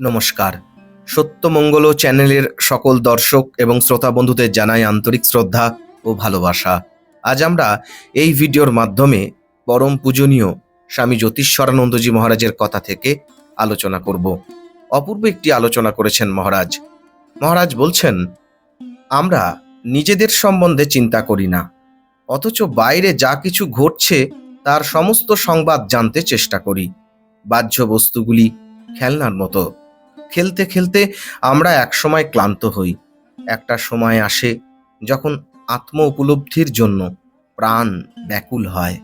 নমস্কার। সত্যমঙ্গল চ্যানেলের সকল দর্শক এবং শ্রোতা বন্ধুদের জানাই আন্তরিক শ্রদ্ধা ও ভালোবাসা। আজ আমরা এই ভিডিওর মাধ্যমে পরম পূজনীয় স্বামী জ্যোতিষ্বরানন্দজি মহারাজের কথা থেকে আলোচনা করব। অপূর্ব একটি আলোচনা করেছেন মহারাজ। মহারাজ বলছেন, আমরা নিজেদের সম্বন্ধে চিন্তা করি না, অথচ বাইরে যা কিছু ঘটছে তার সমস্ত সংবাদ জানতে চেষ্টা করি। বাহ্য বস্তুগুলি খেলনার মতো খেলতে খেলতে আমরা একসময় ক্লান্ত হই। একটা সময় আসে যখন আত্ম উপলব্ধির জন্য প্রাণ ব্যাকুল হয়।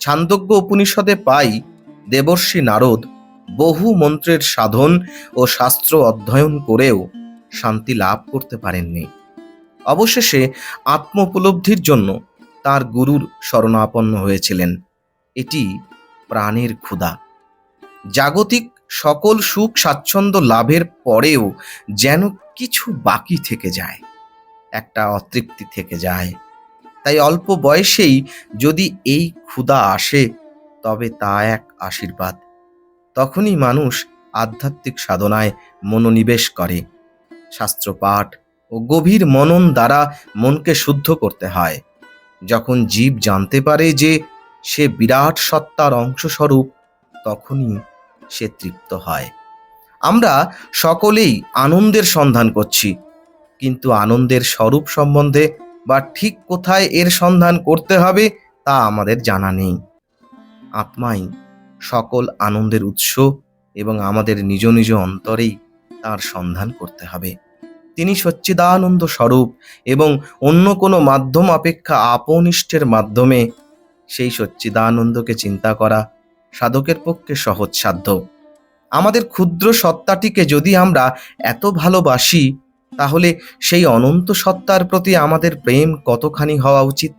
ছান্দজ্ঞ উপনিষদে পাই, দেবর্ষী নারদ বহু মন্ত্রের সাধন ও শাস্ত্র অধ্যয়ন করেও শান্তি লাভ করতে পারেননি। অবশেষে আত্ম উপলব্ধির জন্য তার গুরুর শরণাপন্ন হয়েছিলেন। এটি প্রাণের ক্ষুধা। জাগতিক সকল সুখ স্বাচ্ছন্দ্য লাভের পরেও যেন কিছু বাকি থেকে যায়, একটা অতৃপ্তি থেকে যায়। তাই অল্প বয়সেই যদি এই ক্ষুধা আসে, তবে তা এক আশীর্বাদ। তখনই মানুষ আধ্যাত্মিক সাধনায় মনোনিবেশ করে। শাস্ত্রপাঠ ও গভীর মনন দ্বারা মনকে শুদ্ধ করতে হয়। যখন জীব জানতে পারে যে সে বিরাট সত্তার অংশস্বরূপ, তখনই সে তৃপ্ত হয়। আমরা সকলেই আনন্দের সন্ধান করছি, কিন্তু আনন্দের স্বরূপ সম্বন্ধে বা ঠিক কোথায় এর সন্ধান করতে হবে তা আমাদের জানা নেই। আত্মাই সকল আনন্দের উৎস এবং আমাদের নিজ নিজ অন্তরেই তার সন্ধান করতে হবে। তিনি সচ্চিদানন্দ স্বরূপ এবং অন্য কোনো মাধ্যম অপেক্ষা আপনিষ্ঠের মাধ্যমে সেই সচ্চিদানন্দকে চিন্তা করা সাধকের পক্ষে সহজসাধ্য আমাদের ক্ষুদ্র সত্তাটিকে যদি আমরা এত ভালোবাসি, তাহলে সেই অনন্ত সত্তার প্রতি আমাদের প্রেম কতখানি হওয়া উচিত?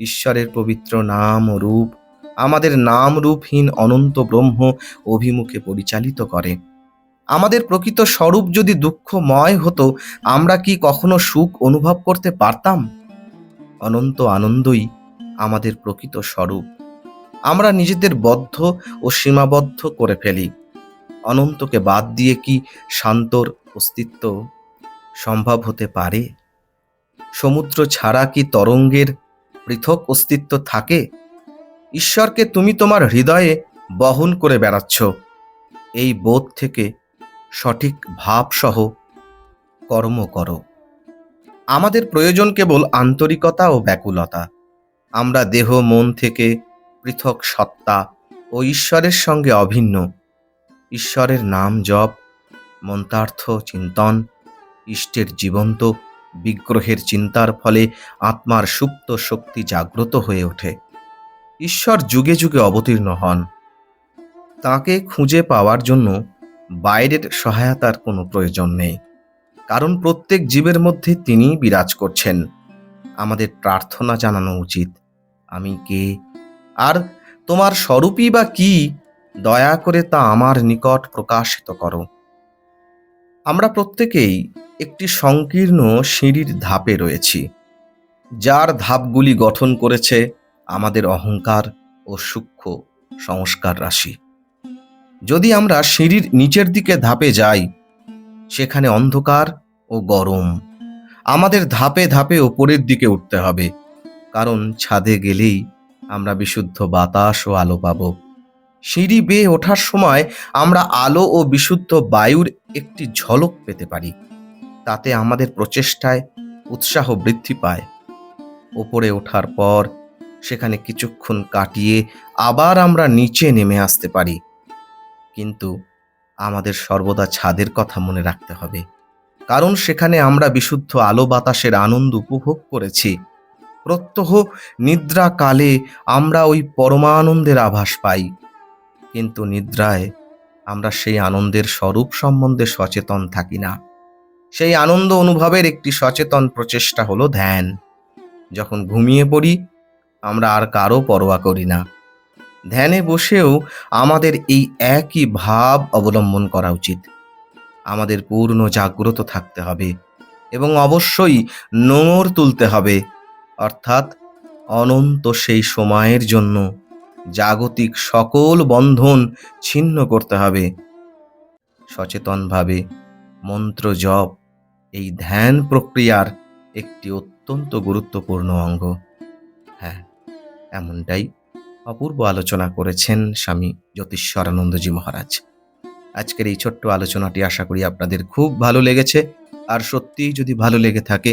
ঈশ্বরের পবিত্র নাম ও রূপ আমাদের নাম রূপহীন অনন্ত ব্রহ্ম অভিমুখে পরিচালিত করে। আমাদের প্রকৃত স্বরূপ যদি দুঃখময় হতো, আমরা কি কখনো সুখ অনুভব করতে পারতাম? অনন্ত আনন্দই আমাদের প্রকৃত স্বরূপ। আমরা নিজেদের বদ্ধ ও সীমাবদ্ধ করে ফেলি। অনন্তকে বাদ দিয়ে কি শান্তর অস্তিত্ব সম্ভব হতে পারে? সমুদ্র ছাড়া কি তরঙ্গের পৃথক অস্তিত্ব থাকে? ঈশ্বরকে তুমি তোমার হৃদয়ে বহন করে বেড়াচ্ছ। এই বোধ থেকে সঠিক ভাবসহ কর্ম করো। আমাদের প্রয়োজন কেবল আন্তরিকতা ও ব্যাকুলতা। আমরা দেহ, মন থেকে পৃথক সত্তা ও ঈশ্বরের সঙ্গে অভিন্ন। ঈশ্বরের নাম জপ মন্তার্থ চিন্তন, ইষ্টের জীবন্ত, বিগ্রহের চিন্তার ফলে আত্মার সুপ্ত শক্তি জাগ্রত হয়ে ওঠে। ঈশ্বর যুগে যুগে অবতীর্ণ হন। তাকে খুঁজে পাওয়ার জন্য বাইরের সহায়তার কোনো প্রয়োজন নেই। কারণ প্রত্যেক জীবের মধ্যে তিনি বিরাজ করছেন। আমাদের প্রার্থনা জানানো উচিত, আমি কে? আর তোমার স্বরূপই বা কি, দয়া করে তা আমার নিকট প্রকাশিত করো। আমরা প্রত্যেকেই একটি সংকীর্ণ সিঁড়ির ধাপে রয়েছি, যার ধাপগুলি গঠন করেছে আমাদের অহংকার ও সূক্ষ্ম সংস্কার রাশি। যদি আমরা সিঁড়ির নিচের দিকে ধাপে যাই, সেখানে অন্ধকার ও গরম। আমাদের ধাপে ধাপে ওপরের দিকে উঠতে হবে, কারণ ছাদে গেলেই আমরা বিশুদ্ধ বাতাস ও আলো পাব। সিঁড়ি বেয়ে ওঠার সময় আমরা আলো ও বিশুদ্ধ বায়ুর একটি ঝলক পেতে পারি। তাতে আমাদের প্রচেষ্টায় উৎসাহ বৃদ্ধি পায়। ওপরে ওঠার পর সেখানে কিছুক্ষণ কাটিয়ে আবার আমরা নিচে নেমে আসতে পারি। কিন্তু আমাদের সর্বদা ছাদের কথা মনে রাখতে হবে। কারণ সেখানে আমরা বিশুদ্ধ আলো বাতাসের আনন্দ উপভোগ করেছি। প্রত্যহ নিদ্রা কালে আমরা ওই পরমানন্দের আভাস পাই। কিন্তু নিদ্রায় আমরা সেই আনন্দের স্বরূপ সম্বন্ধে সচেতন থাকি না। সেই আনন্দ অনুভবের একটি সচেতন প্রচেষ্টা হলো ধ্যান। যখন ঘুমিয়ে পড়ি, আমরা আর কারও পরোয়া করি না। ধ্যানে বসেও আমাদের এই একই ভাব অবলম্বন করা উচিত। আমাদের পূর্ণ জাগ্রত থাকতে হবে এবং অবশ্যই নোংর তুলতে হবে। অর্থাৎ অনন্ত সেই সময়ের জন্য জাগতিক সকল বন্ধন ছিন্ন করতে হবে। সচেতনভাবে মন্ত্র জপ এই ধ্যান প্রক্রিয়ার একটি অত্যন্ত গুরুত্বপূর্ণ অঙ্গ। হ্যাঁ এমনটাই অপূর্ব আলোচনা করেছেন স্বামী জ্যোতিষ্বরানন্দজি মহারাজ। আজকের এই ছোট্ট আলোচনাটি আশা করি আপনাদের খুব ভালো লেগেছে। আর সত্যিই যদি ভালো লেগে থাকে